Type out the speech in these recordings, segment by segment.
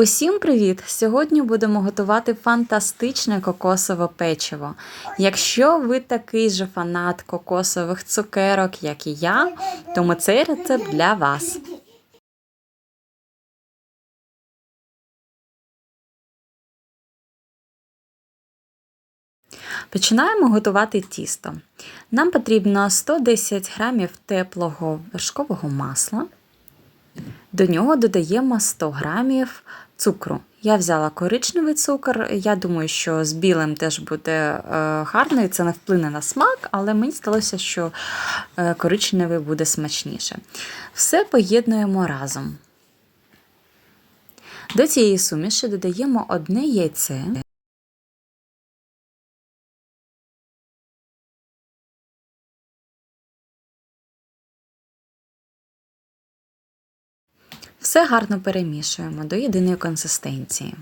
Усім привіт! Сьогодні будемо готувати фантастичне кокосове печиво. Якщо ви такий же фанат кокосових цукерок, як і я, тому цей рецепт для вас. Починаємо готувати тісто. Нам потрібно 110 грамів теплого вершкового масла. До нього додаємо 100 грамів цукру. Я взяла коричневий цукор. Я думаю, що з білим теж буде е, гарно і це не вплине на смак, але мені сталося, що е, коричневий буде смачніше. Все поєднуємо разом. До цієї суміші додаємо одне яйце. Все гарно перемішуємо до єдиної консистенції.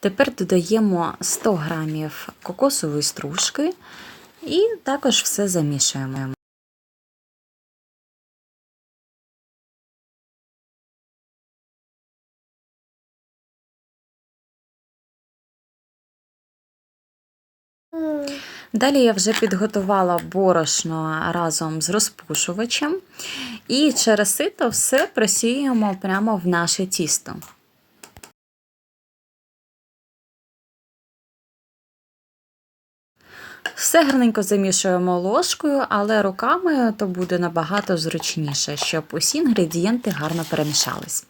Тепер додаємо 100 грамів кокосової стружки і також все замішуємо. Далі я вже підготувала борошно разом з розпушувачем, і через сито все просіємо прямо в наше тісто. Все гарненько замішуємо ложкою, але руками то буде набагато зручніше, щоб усі інгредієнти гарно перемішались.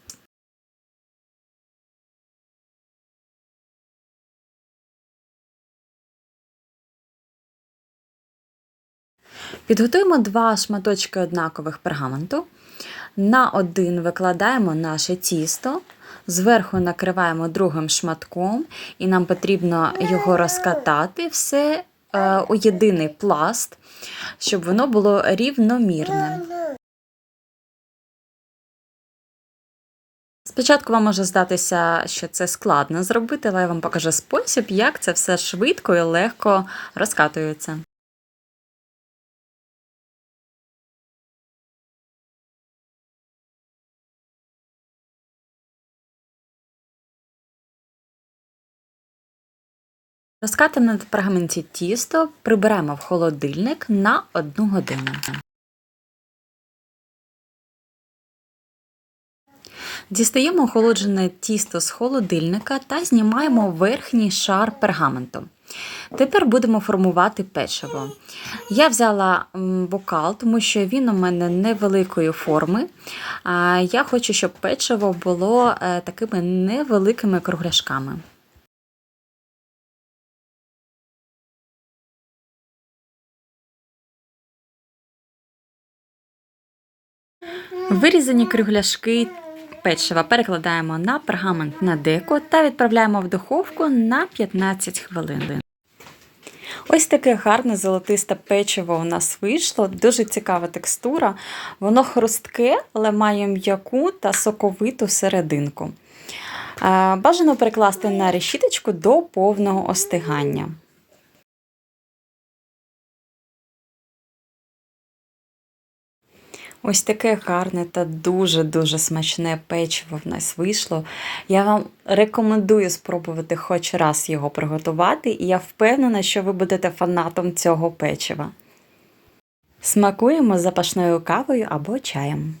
Підготуємо два шматочки однакових пергаменту. На один викладаємо наше тісто, зверху накриваємо другим шматком, і нам потрібно його розкатати все е, у єдиний пласт, щоб воно було рівномірне. Спочатку вам може здатися, що це складно зробити, але я вам покажу спосіб, як це все швидко і легко розкатується. Розкатане на пергаменті тісто приберемо в холодильник на 1 годину. Дістаємо охолоджене тісто з холодильника та знімаємо верхній шар пергаменту. Тепер будемо формувати печиво. Я взяла бокал, тому що він у мене невеликої форми. Я хочу, щоб печиво було е, такими невеликими кругляшками. Вирізані кругляшки печива перекладаємо на пергамент на деко та відправляємо в духовку на 15 хвилин. Ось таке гарне золотисте печиво у нас вийшло, дуже цікава текстура. Воно хрустке, але має м'яку та соковиту серединку. Бажано перекласти на решіточку до повного остигання. Ось таке гарне та дуже-дуже смачне печиво в нас вийшло. Я вам рекомендую спробувати хоч раз його приготувати, і я впевнена, що ви будете фанатом цього печива. Смакуємо запашною кавою або чаєм.